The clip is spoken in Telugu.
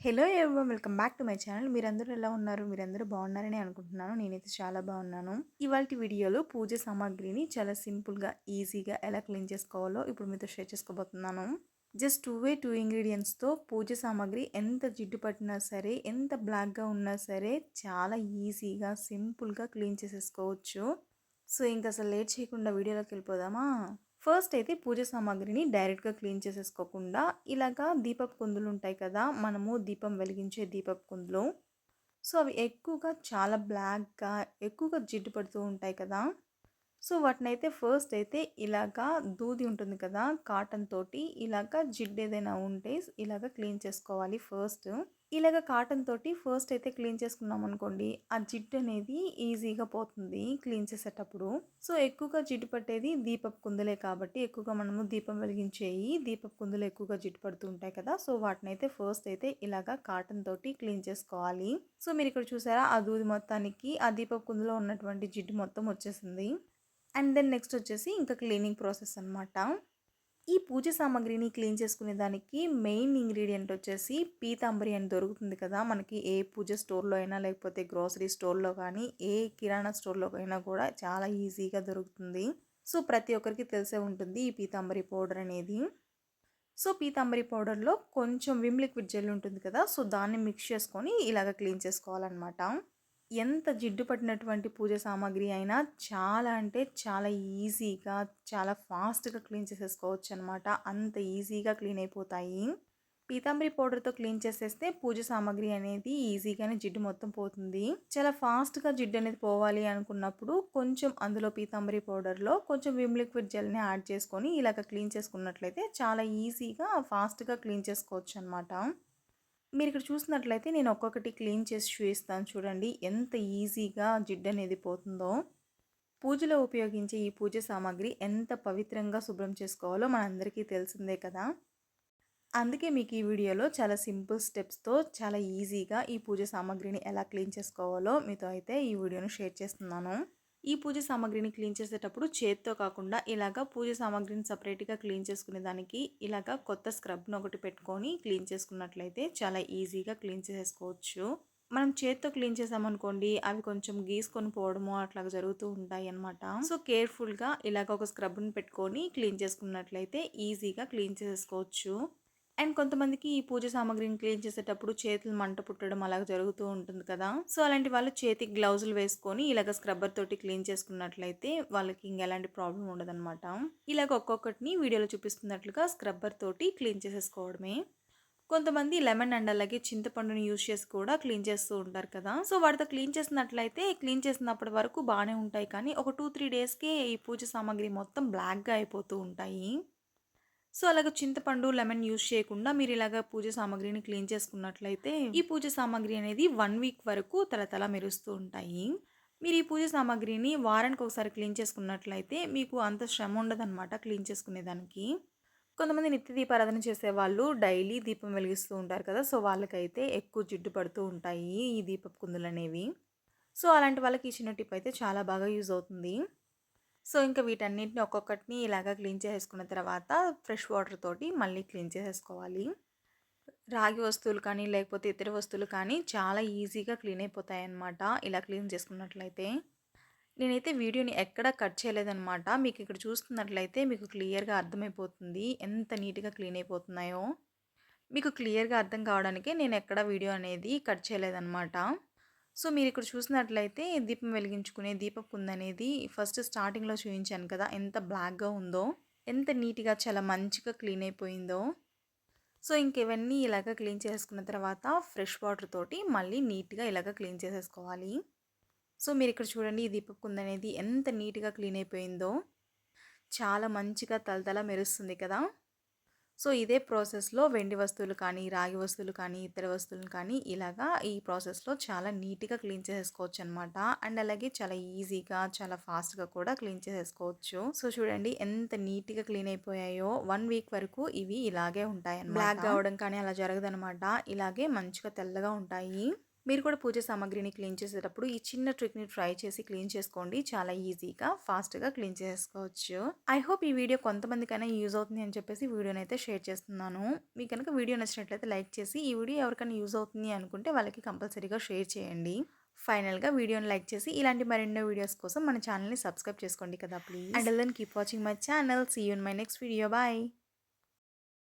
Hello everyone welcome back to my channel. మీరందరూ ఎలా ఉన్నారు? మీరందరూ బాగున్నారని అనుకుంటున్నాను. నేనైతే చాలా బాగున్నాను. ఇవాళ వీడియోలో పూజ సామాగ్రిని చాలా సింపుల్గా ఈజీగా ఎలా క్లీన్ చేసుకోవాలో ఇప్పుడు మీతో షేర్ చేసుకోబోతున్నాను. జస్ట్ టూ వే టూ ఇంగ్రీడియంట్స్తో పూజ సామాగ్రి ఎంత జిడ్డు పట్టినా సరే ఎంత బ్లాక్గా ఉన్నా సరే చాలా ఈజీగా సింపుల్గా క్లీన్ చేసేసుకోవచ్చు. సో ఇంకా అసలు లేట్ చేయకుండా వీడియోలోకి వెళ్ళిపోదామా? ఫస్ట్ అయితే పూజ సామాగ్రిని డైరెక్ట్గా క్లీన్ చేసేసుకోకుండా ఇలాగా దీపపు కుందులు ఉంటాయి కదా మనము దీపం వెలిగించే దీపపు కుందులు. సో అవి ఎక్కువగా చాలా బ్లాక్గా ఎక్కువగా జిడ్డు పడుతూ ఉంటాయి కదా. సో వాటిని అయితే ఫస్ట్ అయితే ఇలాగా దూది ఉంటుంది కదా కాటన్ తోటి ఇలాగా జిడ్డు ఏదైనా ఉంటే ఇలాగ క్లీన్ చేసుకోవాలి ఫస్ట్. ఇలాగ కాటన్ తోటి ఫస్ట్ అయితే క్లీన్ చేసుకున్నాం అనుకోండి ఆ జిడ్డు అనేది ఈజీగా పోతుంది క్లీన్ చేసేటప్పుడు. సో ఎక్కువగా జిడ్డు పట్టేది దీపపు కుందులే కాబట్టి ఎక్కువగా మనము దీపం వెలిగించేయి దీపపు కుందులు ఎక్కువగా జిడ్డు పడుతూ ఉంటాయి కదా. సో వాటిని అయితే ఫస్ట్ అయితే ఇలాగా కాటన్ తోటి క్లీన్ చేసుకోవాలి. సో మీరు ఇక్కడ చూసారా ఆ దూది మొత్తానికి ఆ దీపపు కుందులో ఉన్నటువంటి జిడ్డు మొత్తం వచ్చేసింది. అండ్ దెన్ నెక్స్ట్ వచ్చేసి ఇంకా క్లీనింగ్ ప్రాసెస్ అనమాట ఈ పూజ సామాగ్రిని క్లీన్ చేసుకునే దానికి మెయిన్ ఇంగ్రీడియంట్ వచ్చేసి పీతాంబరి అని దొరుకుతుంది కదా. మనకి ఏ పూజ స్టోర్లో అయినా లేకపోతే గ్రోసరీ స్టోర్లో కానీ ఏ కిరాణా స్టోర్లో అయినా కూడా చాలా ఈజీగా దొరుకుతుంది. సో ప్రతి ఒక్కరికి తెలిసే ఉంటుంది ఈ పీతాంబరి పౌడర్ అనేది. సో పీతాంబరి పౌడర్లో కొంచెం విమ్ లిక్విడ్ జెల్ ఉంటుంది కదా. సో దాన్ని మిక్స్ చేసుకొని ఇలాగ క్లీన్ చేసుకోవాలన్నమాట. ఎంత జిడ్డు పట్టినటువంటి పూజ సామాగ్రి అయినా చాలా అంటే చాలా ఈజీగా చాలా ఫాస్ట్గా క్లీన్ చేసేసుకోవచ్చు అనమాట అంత ఈజీగా క్లీన్ అయిపోతాయి. పీతాంబరి పౌడర్తో క్లీన్ చేసేస్తే పూజ సామాగ్రి అనేది ఈజీగానే జిడ్డు మొత్తం పోతుంది. చాలా ఫాస్ట్గా జిడ్డు అనేది పోవాలి అనుకున్నప్పుడు కొంచెం అందులో పీతాంబరి పౌడర్లో కొంచెం విమ్ లిక్విడ్ జెల్ని యాడ్ చేసుకొని ఇలాగ క్లీన్ చేసుకున్నట్లయితే చాలా ఈజీగా ఫాస్ట్గా క్లీన్ చేసుకోవచ్చు అనమాట మీరు ఇక్కడ చూసినట్లయితే నేను ఒక్కొక్కటి క్లీన్ చేసి చూపిస్తాను చూడండి. ఎంత ఈజీగా జిడ్డు అనేది పోతుందో. పూజలో ఉపయోగించే ఈ పూజ సామాగ్రి ఎంత పవిత్రంగా శుభ్రం చేసుకోవాలో మనందరికీ తెలిసిందే కదా. అందుకే మీకు ఈ వీడియోలో చాలా సింపుల్ స్టెప్స్తో చాలా ఈజీగా ఈ పూజ సామాగ్రిని ఎలా క్లీన్ చేసుకోవాలో మీతో అయితే ఈ వీడియోను షేర్ చేస్తున్నాను. ఈ పూజ సామాగ్రిని క్లీన్ చేసేటప్పుడు చేత్తో కాకుండా ఇలాగ పూజ సామాగ్రిని సపరేట్గా క్లీన్ చేసుకునే దానికి ఇలాగ కొత్త స్క్రబ్ను ఒకటి పెట్టుకొని క్లీన్ చేసుకున్నట్లయితే చాలా ఈజీగా క్లీన్ చేసేసుకోవచ్చు. మనం చేత్తో క్లీన్ చేసామనుకోండి అవి కొంచెం గీసుకొని పోవడము అట్లా జరుగుతూ ఉంటాయి అనమాట సో కేర్ఫుల్గా ఇలాగ ఒక స్క్రబ్ని పెట్టుకొని క్లీన్ చేసుకున్నట్లయితే ఈజీగా క్లీన్ చేసేసుకోవచ్చు. అండ్ కొంతమందికి ఈ పూజ సామాగ్రిని క్లీన్ చేసేటప్పుడు చేతులు మంట పుట్టడం అలాగ జరుగుతూ ఉంటుంది కదా. సో అలాంటి వాళ్ళు చేతికి గ్లౌజులు వేసుకొని ఇలాగ స్క్రబ్బర్ తోటి క్లీన్ చేసుకున్నట్లయితే వాళ్ళకి ఇంక ఎలాంటి ప్రాబ్లం ఉండదన్నమాట. ఇలాగ ఒక్కొక్కటిని వీడియోలో చూపిస్తున్నట్లుగా స్క్రబ్బర్ తోటి క్లీన్ చేసేసుకోవడమే. కొంతమంది లెమన్ అండ్ అలాగే చింతపండుని యూజ్ చేసి కూడా క్లీన్ చేస్తూ ఉంటారు కదా. సో వాటితో క్లీన్ చేసినట్లయితే క్లీన్ చేసినప్పటి వరకు బాగానే ఉంటాయి కానీ ఒక టూ త్రీ డేస్కే ఈ పూజ సామాగ్రి మొత్తం బ్లాక్గా అయిపోతూ ఉంటాయి. సో అలాగ చింతపండు లెమన్ యూజ్ చేయకుండా మీరు ఇలాగ పూజ సామాగ్రిని క్లీన్ చేసుకున్నట్లయితే ఈ పూజ సామాగ్రి అనేది వన్ వీక్ వరకు తలతల మెరుస్తూ ఉంటాయి. మీరు ఈ పూజ సామాగ్రిని వారానికి ఒకసారి క్లీన్ చేసుకున్నట్లయితే మీకు అంత శ్రమ ఉండదన్నమాట క్లీన్ చేసుకునేదానికి. కొంతమంది నిత్య దీపారాధన చేసే వాళ్ళు డైలీ దీపం వెలిగిస్తూ ఉంటారు కదా సో వాళ్ళకైతే ఎక్కువ జిడ్డు పడుతూ ఉంటాయి ఈ దీపపు కుందులు అనేవి సో అలాంటి వాళ్ళకి ఈ చిన్న టిప్ అయితే చాలా బాగా యూజ్ అవుతుంది. సో ఇంకా వీటన్నిటిని ఒక్కొక్కటిని ఇలాగా క్లీన్ చేసుకున్న తర్వాత ఫ్రెష్ వాటర్ తోటి మళ్ళీ క్లీన్ చేసేసుకోవాలి. రాగి వస్తువులు కానీ లేకపోతే ఇతర వస్తువులు కానీ చాలా ఈజీగా క్లీన్ అయిపోతాయి అన్నమాట ఇలా క్లీన్ చేసుకున్నట్లయితే. నేనైతే వీడియోని ఎక్కడా కట్ చేయలేదన్నమాట. మీకు ఇక్కడ చూస్తున్నట్లయితే మీకు క్లియర్గా అర్థమైపోతుంది ఎంత నీట్గా క్లీన్ అయిపోతున్నాయో. మీకు క్లియర్గా అర్థం కావడానికి నేను ఎక్కడ వీడియో అనేది కట్ చేయలేదన్నమాట. సో మీరు ఇక్కడ చూసినట్లయితే దీపం వెలిగించుకునే దీపపు అనేది ఫస్ట్ స్టార్టింగ్లో చూపించాను కదా ఎంత బ్లాక్గా ఉందో ఎంత నీట్గా చాలా మంచిగా క్లీన్ అయిపోయిందో. సో ఇంకెవన్నీ ఇలాగ క్లీన్ చేసుకున్న తర్వాత ఫ్రెష్ వాటర్ తోటి మళ్ళీ నీట్గా ఇలాగ క్లీన్ చేసేసుకోవాలి. సో మీరు ఇక్కడ చూడండి ఈ దీపపు అనేది ఎంత నీట్గా క్లీన్ అయిపోయిందో. చాలా మంచిగా తలతల మెరుస్తుంది కదా. సో ఇదే ప్రాసెస్లో వెండి వస్తువులు కానీ రాగి వస్తువులు కానీ ఇతర వస్తువులు కానీ ఇలాగా ఈ ప్రాసెస్లో చాలా నీట్గా క్లీన్ చేసేసుకోవచ్చు అనమాట అండ్ అలాగే చాలా ఈజీగా చాలా ఫాస్ట్గా కూడా క్లీన్ చేసేసుకోవచ్చు. సో చూడండి ఎంత నీట్గా క్లీన్ అయిపోయాయో వన్ వీక్ వరకు ఇవి ఇలాగే ఉంటాయి బ్లాక్ కావడం కానీ అలా జరగదనమాట. ఇలాగే మంచిగా తెల్లగా ఉంటాయి. మీరు కూడా పూజ సామాగ్రిని క్లీన్ చేసేటప్పుడు ఈ చిన్న ట్రిక్ని ట్రై చేసి క్లీన్ చేసుకోండి. చాలా ఈజీగా ఫాస్ట్గా క్లీన్ చేసుకోవచ్చు. ఐ హోప్ ఈ వీడియో కొంతమందికైనా యూజ్ అవుతుంది అని చెప్పేసి వీడియోని అయితే షేర్ చేస్తున్నాను. మీకు కనుక వీడియో నచ్చినట్లయితే లైక్ చేసి ఈ వీడియో ఎవరికైనా యూజ్ అవుతుంది అనుకుంటే వాళ్ళకి కంపల్సరీగా షేర్ చేయండి. ఫైనల్గా వీడియోని లైక్ చేసి ఇలాంటి మరెన్నో వీడియోస్ కోసం మన ఛానల్ని సబ్స్క్రైబ్ చేసుకోండి కదా please. And then keep watching my channel. See you in my next video bye